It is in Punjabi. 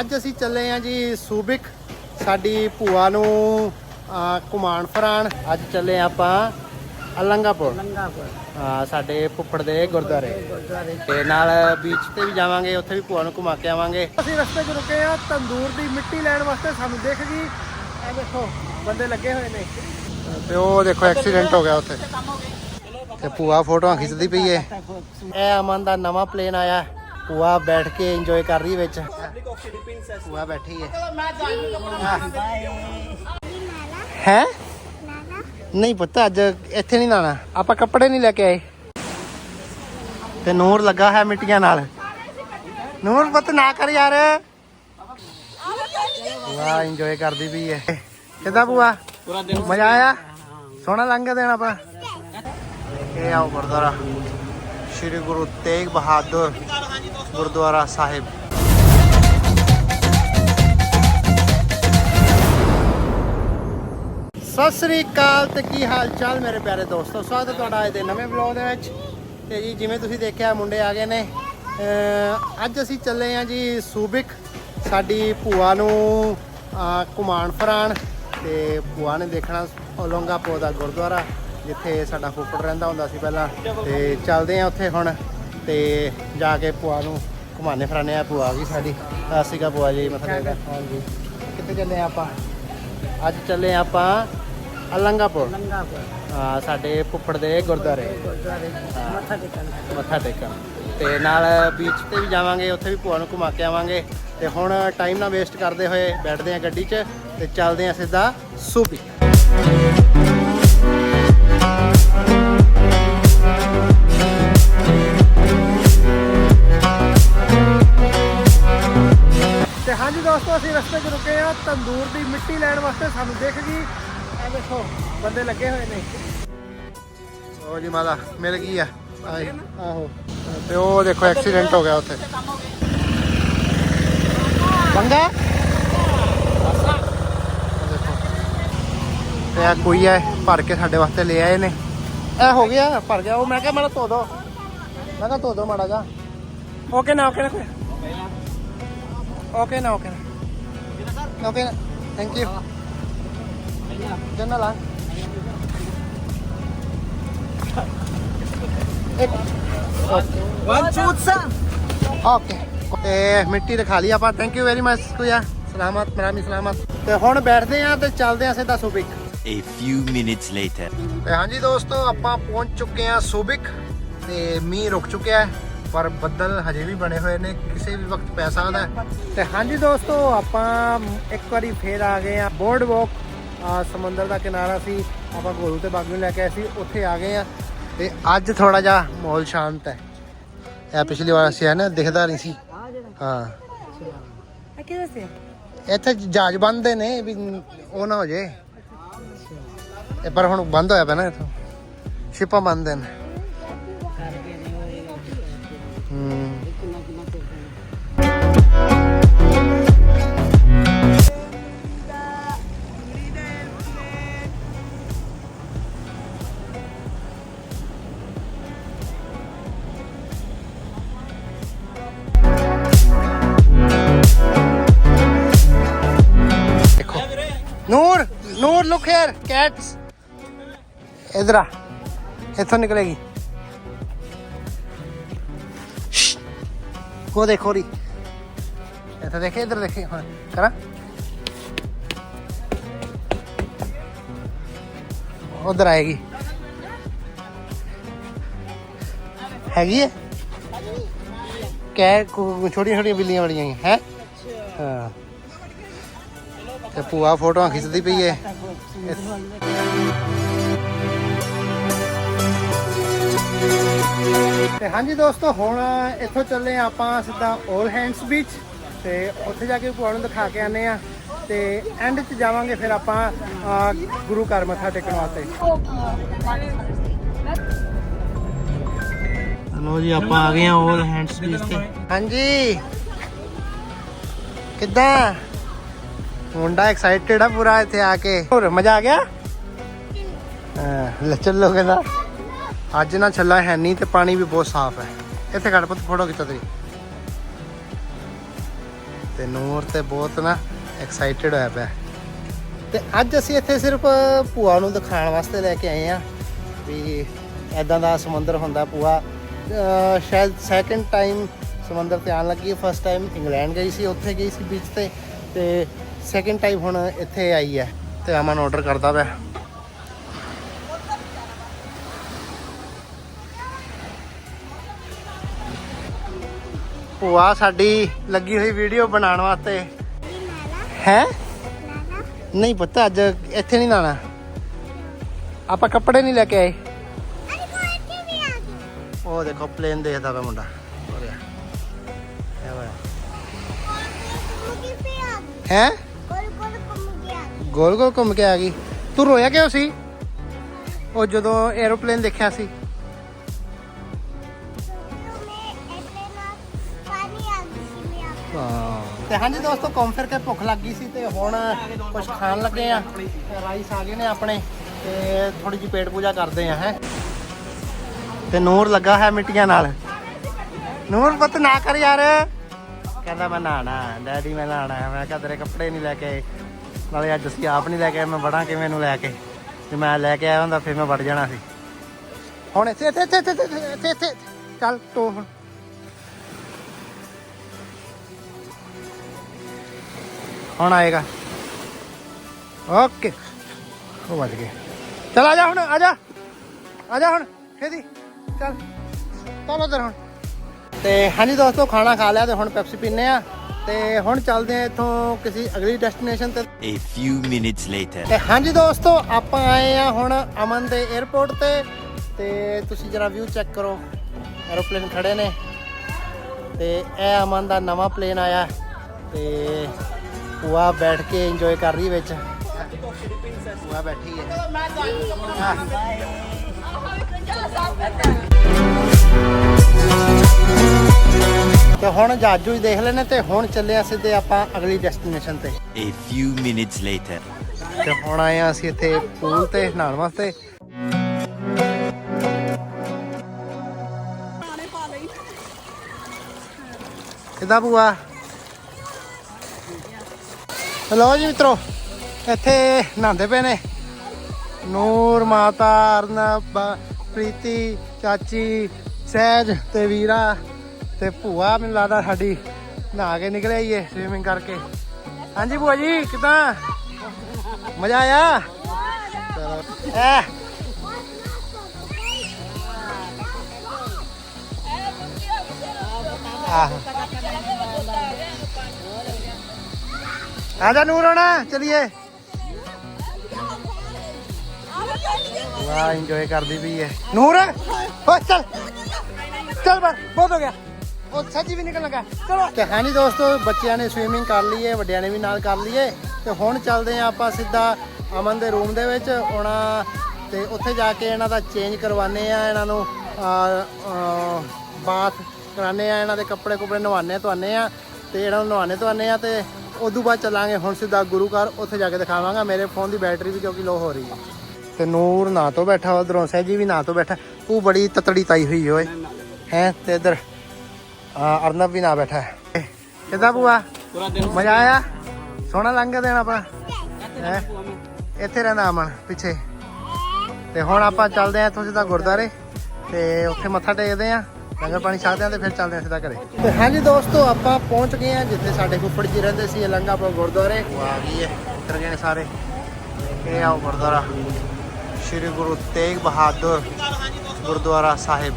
ਅੱਜ ਅਸੀਂ ਚੱਲੇ ਆ ਜੀ ਸੂਬਿਕ ਸਾਡੀ ਭੂਆ ਨੂੰ ਘੁਮਾਣ ਫਰਾਣ। ਅੱਜ ਚੱਲੇ ਆਪਾਂ ਅਲੰਗਾਪੁਰ। ਲੰਗਾਪੁਰ ਹਾਂ ਸਾਡੇ ਫੁੱਫੜ ਦੇ ਗੁਰਦੁਆਰੇ। ਤੇ ਨਾਲ ਬੀਚ ਤੇ ਵੀ ਜਾਵਾਂਗੇ ਉੱਥੇ ਵੀ ਭੂਆ ਨੂੰ ਘੁਮਾ ਕੇ ਆਵਾਂਗੇ। ਅਸੀਂ ਰਸਤੇ 'ਚ ਰੁਕੇ ਆ ਤੰਦੂਰ ਦੀ ਮਿੱਟੀ ਲੈਣ ਵਾਸਤੇ ਸਾਨੂੰ ਦਿਖ ਗਈ। ਇਹ ਦੇਖੋ ਬੰਦੇ ਲੱਗੇ ਹੋਏ ਨੇ। ਤੇ ਉਹ ਦੇਖੋ ਐਕਸੀਡੈਂਟ ਹੋ ਗਿਆ ਉੱਥੇ। ਤੇ ਭੂਆ ਫੋਟੋਆਂ ਖਿੱਚਦੀ ਪਈ ਏ। ਇਹ ਅਮਨ ਦਾ ਨਵਾਂ ਪਲੇਨ ਆਇਆ। ਭੂਆ ਬੈਠ ਕੇ ਇੰਜੋਏ ਕਰ ਰਹੀ ਵਿੱਚ। ਭੂਆ ਬੈਠੀ ਏ ਹੈ? ਨਹੀਂ ਪੁੱਤ, ਅੱਜ ਇੱਥੇ ਨਹੀਂ ਨਾਣਾ ਆਪਾਂ ਕੱਪੜੇ ਨਹੀਂ ਲੈ ਕੇ ਆਏ। ਤੇ ਨੂਰ ਲੱਗਾ ਹੈ ਮਿੱਟੀਆਂ ਨਾਲ। ਨੂਰ ਪੁੱਤ, ਨਾ ਕਰ ਯਾਰ। ਵਾਹ ਇੰਜੋਏ ਕਰਦੀ ਪਈ ਏ ਕਿੱਦਾਂ ਭੂਆ? ਮਜ਼ਾ ਆਇਆ? ਸੋਹਣਾ ਲੰਘ ਗਿਆ ਦਿਨ ਆਪਣਾ ਇਹ ਆਓ ਗੁਰਦੁਆਰਾ। ਸ਼੍ਰੀ ਗੁਰੂ ਤੇਗ ਬਹਾਦਰ ਗੁਰਦੁਆਰਾ ਸਾਹਿਬ। ਸਤਿ ਸ੍ਰੀ ਅਕਾਲ ਤੇ ਕੀ ਹਾਲ ਚਾਲ ਮੇਰੇ ਪਿਆਰੇ ਦੋਸਤੋ? ਸਵਾਗਤ ਹੈ ਤੁਹਾਡਾ ਅੱਜ ਦੇ ਨਵੇਂ ਵਲੌਗ ਦੇ ਵਿੱਚ। ਤੇ ਜੀ, ਜਿਵੇਂ ਤੁਸੀਂ ਦੇਖਿਆ, ਮੁੰਡੇ ਆ ਗਏ ਨੇ। ਅੱਜ ਅਸੀਂ ਚੱਲੇ ਆ ਜੀ ਸੂਬਿਕ। ਸਾਡੀ ਭੂਆ ਨੂੰ ਘੁਮਾਣ ਫਰਾਣ ਤੇ ਭੂਆ ਨੇ ਦੇਖਣਾ ਓਲੋਂਗਾਪੋ ਦਾ ਗੁਰਦੁਆਰਾ। ਜਿੱਥੇ ਸਾਡਾ ਫੁੱਫੜ ਰਹਿੰਦਾ ਹੁੰਦਾ ਸੀ ਪਹਿਲਾਂ ਤੇ ਚੱਲਦੇ ਆ ਉੱਥੇ ਹੁਣ ਤੇ ਜਾ ਕੇ ਭੂਆ ਨੂੰ ਘੁਮਾਣੇ ਫਰਾਣੇ ਆ ਭੂਆ ਗਈ ਸਾਡੀ ਅਕਾਲ ਭੂਆ ਜੀ ਮੱਥਾ ਟੇਕ ਹਾਂਜੀ। ਕਿੱਥੇ ਚੱਲੇ ਆ ਆਪਾਂ? ਅੱਜ ਚੱਲੇ ਆਪਾਂ ਅਲੰਗਾਪੁਰ। ਲੰਗਾਪੁਰ ਹਾਂ ਸਾਡੇ ਫੁੱਫੜ ਦੇ ਗੁਰਦੁਆਰੇ। ਗੁਰਦੁਆਰੇ। ਮੱਥਾ ਟੇਕਣ। ਮੱਥਾ ਟੇਕਣ। ਤੇ ਨਾਲ ਬੀਚ ਤੇ ਵੀ ਜਾਵਾਂਗੇ ਉੱਥੇ ਵੀ ਭੂਆ ਨੂੰ ਘੁਮਾ ਕੇ ਆਵਾਂਗੇ। ਤੇ ਹੁਣ ਟਾਈਮ ਨਾ ਵੇਸਟ ਕਰਦੇ ਹੋਏ ਬੈਠਦੇ ਆ ਗੱਡੀ 'ਚ ਤੇ ਚੱਲਦੇ ਆ ਸਿੱਧਾ ਸੂਬੀ। ਵਾਸਤੇ ਸਾਨੂੰ ਦਿਖ ਗਈ। ਇਹ ਦੇਖੋ ਬੰਦੇ ਲੱਗੇ ਹੋਏ ਨੇ। ਉਹ ਜੀ ਮਾਤਾ ਮਿਲ ਗਈ ਆ। ਆਹੋ ਤੇ ਉਹ ਦੇਖੋ ਐਕਸੀਡੈਂਟ ਹੋ ਗਿਆ ਉੱਥੇ। ਬੰਗਾ ਤੇ ਆ ਕੋਈ ਹੈ ਭਰ ਕੇ ਸਾਡੇ ਵਾਸਤੇ ਲੈ ਆਏ ਨੇ। ਇਹ ਹੋ ਗਿਆ ਭਰ ਗਿਆ। ਉਹ ਮੈਂ ਕਿਹਾ ਮੈਨੂੰ ਧੋ ਦੋ। ਮੈਂ ਕਿਹਾ ਧੋ ਦੋ ਮਾੜਾ ਜਾ ਓਕੇ ਨਾ ਓਕੇ ਨਾ। ਓਕੇ ਨਾ ਓਕੇ ਨਾ। ਓਕੇ ਨਾ। ਥੈਂਕ ਯੂ ਜੰਨਾ ਲਾ ਇੱਕ ਵੰਚੂਤਸਾ ਓਕੇ ਤੇ ਮਿੱਟੀ ਦਿਖਾ ਲਈ ਆਪਾਂ। ਥੈਂਕ ਯੂ ਵੈਰੀ ਮਚ ਕੁਆ ਸਲਾਮਤ ਮਰਾਮੀ ਸਲਾਮਤ ਤੇ ਹੁਣ ਬੈਠਦੇ ਆਂ ਤੇ ਚੱਲਦੇ ਆਂ ਸਿੱਧਾ ਸੁਬਿਕ। A few minutes later. ਤੇ ਹਾਂਜੀ ਦੋਸਤੋ ਆਪਾਂ ਪਹੁੰਚ ਚੁੱਕੇ ਆਂ ਸੁਬਿਕ। ਤੇ ਮੀਂਹ ਰੁਕ ਚੁੱਕਿਆ ਹੈ। ਪਰ ਬੱਦਲ ਹਜੇ ਵੀ ਬਣੇ ਹੋਏ ਨੇ ਕਿਸੇ ਵੀ ਵਕਤ ਪੈ ਸਕਦਾ ਹੈ। ਤੇ ਹਾਂਜੀ ਦੋਸਤੋ ਆਪਾਂ ਇੱਕ ਵਾਰੀ ਫੇਰ ਆ ਗਏ ਆਂ ਬੋਰਡ ਵਾਕ ਸਮੁੰਦਰ ਦਾ ਕਿਨਾਰਾ ਸੀ ਆਪਾਂ ਗੋਰੂ ਤੇ ਬਾਗ ਨੂੰ ਲੈ ਕੇ ਆਏ ਸੀ ਉੱਥੇ ਆ ਗਏ ਆਂ ਤੇ ਅੱਜ ਥੋੜਾ ਜਿਹਾ ਮਾਹੌਲ ਸ਼ਾਂਤ ਹੈ। ਇਹ ਪਿਛਲੀ ਵਾਰ ਸੀ ਹੈ ਨਾ ਦਿਖਦਾ ਨਹੀਂ ਸੀ। ਹਾਂ। ਆ ਕਿਹਦੇ ਸੇ ਇੱਥੇ ਜਹਾਜ਼ ਬੰਦੇ ਨੇ ਵੀ ਉਹ ਨਾ ਹੋ ਜੇ। ਇਹ ਪਰ ਹੁਣ ਬੰਦ ਹੋਇਆ ਪਿਆ ਨਾ ਇੱਥੋਂ। ਸ਼ਿਪਾਂ ਬੰਦ ਨੇ। ਨੂਰ ਲੁੱਕ ਹੇਅਰ ਕੈਟਸ ਇਧਰ ਆ ਇੱਥੋਂ ਨਿਕਲੇਗੀ ਸ਼ਸ਼। ਉਹ ਦੇਖੋ ਰੀ ਇੱਥੇ ਦੇਖੇ ਇਧਰ ਦੇਖੇ ਹੁਣ ਕਰਾਂ ਉਧਰ ਆਏਗੀ ਹੈਗੀ ਹੈ ਕੈ ਛੋਟੀਆਂ ਛੋਟੀਆਂ ਬਿੱਲੀਆਂ ਬੜੀਆਂ ਹੈ ਹਾਂ ਤੇ ਭੂਆ ਫੋਟੋਆਂ ਖਿੱਚਦੀ ਪਈ ਏ। ਤੇ ਹਾਂਜੀ ਦੋਸਤੋ ਹੁਣ ਇੱਥੋਂ ਚੱਲੇ ਆਪਾਂ ਸਿੱਧਾ 올 ਹੈਂਡਸ ਬੀਚ ਤੇ ਉੱਥੇ ਜਾ ਕੇ ਭੂਆ ਨੂੰ ਦਿਖਾ ਕੇ ਆਨੇ ਆ ਤੇ ਐਂਡ 'ਚ ਜਾਵਾਂਗੇ ਫਿਰ ਆਪਾਂ ਗੁਰੂ ਘਰ ਮੱਥਾ ਟੇਕਣ ਵਾਸਤੇ। ਲੋ ਜੀ ਆਪਾਂ ਆ ਗਏ ਆ 올 ਹੈਂਡਸ ਬੀਚ ਤੇ। ਹਾਂਜੀ। ਕਿੱਦਾਂ? ਮੁੰਡਾ ਐਕਸਾਈਟਡ ਆ ਪੂਰਾ ਇੱਥੇ ਆ ਕੇ। ਹੋਰ, ਮਜ਼ਾ ਆ ਗਿਆ? ਲੈ ਚੱਲੋ ਕਹਿੰਦਾ। ਅੱਜ ਨਾ ਛੱਲਾ ਹੈ ਨਹੀਂ ਤੇ ਪਾਣੀ ਵੀ ਬਹੁਤ ਸਾਫ਼ ਹੈ। ਇੱਥੇ ਘੜ ਪੁੱਤ, ਫੋਟੋ ਖਿੱਚੋ ਤੇਰੀ ਤੇ ਨੂਰ ਤੇ ਬਹੁਤ ਨਾ ਐਕਸਾਈਟਿਡ ਹੋਇਆ ਪਿਆ। ਤੇ ਅੱਜ ਅਸੀਂ ਇੱਥੇ ਸਿਰਫ ਭੂਆ ਨੂੰ ਦਿਖਾਉਣ ਵਾਸਤੇ ਲੈ ਕੇ ਆਏ ਆ ਵੀ ਐਦਾਂ ਦਾ ਸਮੁੰਦਰ ਹੁੰਦਾ ਭੂਆ। ਸ਼ਾਇਦ ਸੈਕੰਡ ਟਾਈਮ ਸਮੁੰਦਰ ਤੇ ਆਉਣ ਲੱਗੀ ਫਸਟ ਟਾਈਮ ਇੰਗਲੈਂਡ ਗਈ ਸੀ, ਉੱਥੇ ਗਈ ਸੀ ਬੀਚ ਤੇ। ਤੇ ਸੈਕਿੰਡ ਟਾਈਮ ਹੁਣ ਇੱਥੇ ਆਈ ਹੈ ਤੇ ਅਮਨ ਆਰਡਰ ਕਰਦਾ ਪਿਆ। ਭੂਆ, ਸਾਡੀ ਲੱਗੀ ਹੋਈ ਵੀਡੀਓ ਬਣਾਉਣ ਵਾਸਤੇ। ਹੈ? ਨਹੀਂ ਪਤਾ, ਅੱਜ ਇੱਥੇ ਨਹੀਂ ਨਾਣਾ ਆਪਾਂ ਕੱਪੜੇ ਨਹੀਂ ਲੈ ਕੇ ਆਏ। ਉਹ ਦੇਖੋ ਪਲੇਨ ਦੇਖਦਾ ਪਿਆ ਮੁੰਡਾ। ਹੋ ਹੈ? ਗੋਲ ਗੋਲ ਘੁੰਮ ਕੇ ਆ ਗਈ। ਤੂੰ ਰੋਇਆ ਕਿਉਂ ਸੀ? ਉਹ ਜਦੋਂ 에어ਪਲੇਨ ਦੇਖਿਆ ਸੀ। ਤੇ ਹਾਂਜੀ ਦੋਸਤੋ, ਘੁੰਮ ਫਿਰ ਕੇ ਭੁੱਖ ਲੱਗ ਗਈ ਸੀ ਤੇ ਹੁਣ ਕੁਝ ਖਾਣ ਲੱਗੇ ਆ। ਰਾਈਸ ਆ ਗਏ ਨੇ ਆਪਣੇ ਤੇ ਥੋੜੀ ਜਿਹੀ ਪੇਟ ਪੂਜਾ ਕਰਦੇ ਆ, ਹੈ। ਤੇ ਨੂਰ ਲੱਗਾ ਹੈ ਮਿੱਟੀਆਂ ਨਾਲ। ਨੂਰ ਪੁੱਤ ਨਾ ਕਰ ਯਾਰ। ਕਹਿੰਦਾ ਮੈਂ ਨਹਾਣਾ ਡੈਡੀ ਮੈਂ ਨਹਾਣਾ ਮੈਂ ਕਿਹਾ ਤੇਰੇ ਕੱਪੜੇ ਨਹੀਂ ਲੈ ਕੇ ਨਾਲੇ ਅੱਜ ਅਸੀਂ ਆਪ ਨਹੀਂ ਲੈ ਕੇ ਆਏ, ਮੈਂ ਵੜਾਂ ਕਿਵੇਂ ਨੂੰ ਲੈ ਕੇ। ਜੇ ਮੈਂ ਲੈ ਕੇ ਆਇਆ ਹੁੰਦਾ ਫਿਰ ਮੈਂ ਵੜ ਜਾਣਾ ਸੀ। ਹੁਣ ਇੱਥੇ ਇੱਥੇ ਇੱਥੇ ਇੱਥੇ ਇੱਥੇ- ਇੱਥੇ ਚੱਲ ਤੋ ਹੁਣ। ਹੁਣ ਆਏਗਾ। ਓਕੇ। ਉਹ ਵੱਜ ਗਏ। ਚਲ ਆ ਜਾ ਹੁਣ ਆ ਜਾ। ਆ ਜਾ ਹੁਣ ਖੇਦੀ। ਚੱਲ ਚੱਲ ਉਧਰ ਹੁਣ। ਤੇ ਹਾਂਜੀ ਦੋਸਤੋ ਖਾਣਾ ਖਾ ਲਿਆ ਤੇ ਹੁਣ ਪੈਪਸੀ ਪੀਨੇ ਆ। ਤੇ ਹੁਣ ਚੱਲਦੇ ਆ ਇੱਥੋਂ ਕਿਸੇ ਅਗਲੀ ਡੈਸਟੀਨੇਸ਼ਨ ਤੇ। A few minutes later. ਤੇ ਹਾਂਜੀ ਦੋਸਤੋ ਆਪਾਂ ਆਏ ਆ ਹੁਣ ਅਮਨ ਦੇ 에ਅਰਪੋਰਟ ਤੇ। ਤੇ ਤੁਸੀਂ ਜਰਾ ਵਿਊ ਚੈੱਕ ਕਰੋ। ਐਰੋਪਲੇਨ ਖੜੇ ਨੇ। ਤੇ ਇਹ ਅਮਨ ਦਾ ਨਵਾਂ ਪਲੇਨ ਆਇਆ। ਤੇ ਭੂਆ ਬੈਠ ਕੇ ਇੰਜੋਏ ਕਰ ਰਹੀ ਵਿੱਚ। ਭੂਆ ਬੈਠੀ ਹੈ। ਹਾਂ। ਤੇ ਹੁਣ ਜਾਜੂ ਹੀ ਦੇਖ ਲੈਣੇ ਤੇ ਹੁਣ ਚੱਲੇ ਆ ਸਿੱਧੇ ਆਪਾਂ ਅਗਲੀ ਡੈਸਟੀਨੇਸ਼ਨ ਤੇ। A few minutes later. ਤੇ ਹੁਣ ਆਏ ਆ ਅਸੀਂ ਇੱਥੇ ਪੂਲ ਤੇ ਨਹਾਉਣ ਵਾਸਤੇ। ਕਿੱਦਾਂ ਬੂਆ ਹਲੋ ਜੀ ਮਿੱਤਰੋ ਇੱਥੇ ਨਹਾਉਂਦੇ ਪਏ ਨੇ। ਨੂਰ ਮਾਤਾ ਅਰਨਬ ਪ੍ਰੀਤੀ ਚਾਚੀ ਸਹਿਜ ਤੇ ਵੀਰਾ। ਤੇ ਭੂਆ ਮੈਨੂੰ ਲੱਗਦਾ ਸਾਡੀ ਨਹਾ ਕੇ ਨਿਕਲੇ ਆਈਏ ਸਵੀਮਿੰਗ ਕਰਕੇ। ਹਾਂਜੀ ਭੂਆ ਜੀ, ਕਿੱਦਾਂ? ਮਜ਼ਾ ਆਇਆ? ਚਲੋ ਐ ਆ ਜਾ ਨੂਰ ਹੋਣਾ, ਚਲਿਏ। ਵਾਹ ਇੰਜੋਏ ਕਰਦੀ ਪਈ ਹੈ ਨੂਰ ਹੋ ਚੱਲ। ਚੱਲ ਬਸ ਬਹੁਤ ਹੋ ਗਿਆ। ਉਹ ਸੱਜੀ ਵੀ ਨਿਕਲ ਲਗਾ। ਚਲੋ। ਤੇ ਹਾਂਜੀ ਦੋਸਤੋ, ਬੱਚਿਆਂ ਨੇ ਸਵੀਮਿੰਗ ਕਰ ਲਈ ਹੈ ਵੱਡਿਆਂ ਨੇ ਵੀ ਨਾਲ ਕਰ ਲਈ ਹੈ ਤੇ ਹੁਣ ਚੱਲਦੇ ਆ ਆਪਾਂ ਸਿੱਧਾ ਅਮਨ ਦੇ ਰੂਮ ਦੇ ਵਿੱਚ ਉਹਨਾਂ ਤੇ ਉੱਥੇ ਜਾ ਕੇ ਇਹਨਾਂ ਦਾ ਚੇਂਜ ਕਰਵਾਨੇ ਆ, ਇਹਨਾਂ ਨੂੰ ਬਾਥ ਕਰਾਨੇ ਆ, ਇਹਨਾਂ ਦੇ ਕੱਪੜੇ ਕੁਪੜੇ ਨਵਾਨੇ ਧਵਾਨੇ ਆ। ਤੇ ਇਹਨਾਂ ਨੂੰ ਨਵਾਨੇ ਧਵਾਨੇ ਆ ਤੇ ਉਦੋਂ ਬਾਅਦ ਚੱਲਾਂਗੇ ਹੁਣ ਸਿੱਧਾ ਗੁਰੂ ਘਰ, ਉੱਥੇ ਜਾ ਕੇ ਦਿਖਾਵਾਂਗਾ ਮੇਰੇ ਫੋਨ ਦੀ ਬੈਟਰੀ ਵੀ ਕਿਉਂਕਿ ਲੋ ਹੋ ਰਹੀ ਹੈ। ਤੇ ਨੂਰ ਨਾ ਤੋਂ ਬੈਠਾ, ਉਧਰੋਂ ਸਹਿਜੀ ਵੀ ਨਾ ਤੋਂ ਬੈਠਾ। ਉਹ ਬੜੀ ਤਤੜੀ ਤਾਈ ਹੋਈ ਓਏ। ਹੈ, ਤੇ ਇਧਰ ਅਰਨਬ ਵੀ ਨਾ ਬੈਠਾ ਹੈ। ਕਿੱਦਾਂ ਬੂਆ ਮਜ਼ਾ ਆਇਆ? ਸੋਹਣਾ ਲੰਘ ਦੇਣਾ ਆਪਾਂ। ਹੈ? ਇੱਥੇ ਰਹਿੰਦਾ ਅਮਨ ਪਿੱਛੇ। ਤੇ ਹੁਣ ਆਪਾਂ ਚੱਲਦੇ ਆ ਇੱਥੋਂ ਸਿੱਧਾ ਗੁਰਦਾਰੇ ਤੇ ਉੱਥੇ ਮੱਥਾ ਟੇਕਦੇ ਆ ਲੰਗਰ ਪਾਣੀ ਛਕਦੇ ਆ ਤੇ ਫਿਰ ਚੱਲਦੇ ਆ ਸਿੱਧਾ ਘਰੇ। ਤੇ ਹਾਂਜੀ ਦੋਸਤੋ ਆਪਾਂ ਪਹੁੰਚ ਗਏ ਆ ਜਿੱਥੇ ਸਾਡੇ ਫੁੱਫੜ ਜੀ ਰਹਿੰਦੇ ਸੀ ਲੰਗਾਪੁਰ ਗੁਰਦੁਆਰੇ। ਉਹ ਆ ਗਈ ਹੈ ਉਤਰ ਗਏ ਨੇ ਸਾਰੇ। ਇਹ ਆਓ ਗੁਰਦੁਆਰਾ। ਸ਼੍ਰੀ ਗੁਰੂ ਤੇਗ ਬਹਾਦਰ ਗੁਰਦੁਆਰਾ ਸਾਹਿਬ।